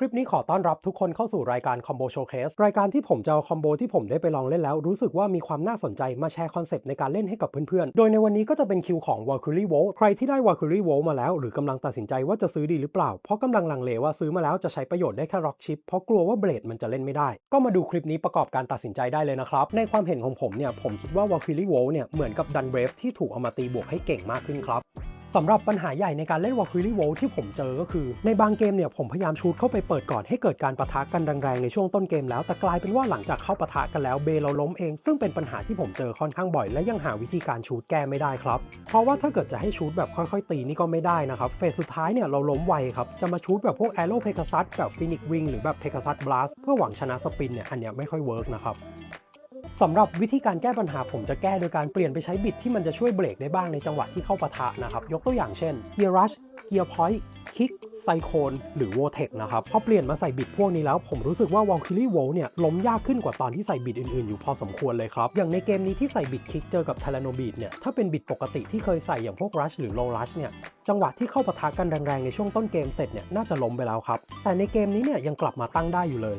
คลิปนี้ขอต้อนรับทุกคนเข้าสู่รายการ Combo Showcase รายการที่ผมจะเอาคอมโบที่ผมได้ไปลองเล่นแล้ว รู้สึกว่ามีความน่าสนใจมาแชร์คอนเซปต์ในการเล่นให้กับเพื่อนๆ โดยในวันนี้ก็จะเป็นคิวของ Valkyrie Volt ใครที่ได้ Valkyrie Volt มาแล้วหรือกำลังตัดสินใจว่าจะซื้อดีหรือเปล่า เพราะกำลังลังเลว่าซื้อมาแล้วจะใช้ประโยชน์ได้แค่ Rock Chip เพราะกลัวว่าเบลดมันจะเล่นไม่ได้ ก็มาดูคลิปนี้ประกอบการตัดสินใจได้เลยนะครับในความเห็นของผมเนี่ยผมคิดว่า Valkyrie Volt เนี่ยเหมือนกับ Dun Brave ที่ถูกเอามาตีบวกให้เก่งมากขึ้นครับ สำหรับปัญหาใหญ่ในการเล่น Valkyrie Volt ที่ผมเจอก็คือ ในบางเกมเนี่ยผมพยายามชูดเข้าไปเปิดก่อนให้เกิดการปะทะกันแรงๆในช่วงต้นเกมแล้วแต่กลายเป็นว่าหลังจากเข้าปะทะกันแล้วเบเราล้มเอง ซึ่งเป็นปัญหาที่ผมเจอค่อนข้างบ่อย และยังหาวิธีการชูดแก้ไม่ได้ครับ เพราะว่าถ้าเกิดจะให้ชูดแบบค่อยๆ ตีนี่ก็ไม่ได้นะครับเฟสสุดท้ายเนี่ยเราล้มไวครับจะมาชูดแบบพวก Arrow Pegasus แบบ Phoenix Wing หรือแบบ Pegasus Blast เพื่อหวังชนะสปินเนี่ยอันเนี้ยไม่ค่อยเวิร์กนะครับ สำหรับวิธีการแก้ปัญหาผมจะแก้โดยการเปลี่ยนไปใช้บิดที่มันจะช่วยเบรกได้บ้างในจังหวะที่เข้าปะทะนะครับ ยกตัวอย่างเช่น Gear Rush Gear Point Kick Cyclone หรือ Vortex นะครับ พอเปลี่ยนมาใส่บิดพวกนี้แล้ว ผมรู้สึกว่า Valkyrie Volt เนี่ยล้มยากขึ้นกว่าตอนที่ใส่บิดอื่นๆ อยู่พอสมควรเลยครับ อย่างในเกมนี้ที่ใส่บิดคิกเจอกับ t y r a n n o b e a t เนี่ยถ้าเป็นบิดปกติที่เคยใส่อย่างพวก Rush หรือ Low Rush เนี่ยจังหวะที่เข้าปะทะกันแรงๆในช่วงต้นเกมเสร็จเนี่ยน่าจะล้มไปแล้วครับแต่ในเกมนี้เนี่ยยังกลับมาตั้งได้อยู่เลย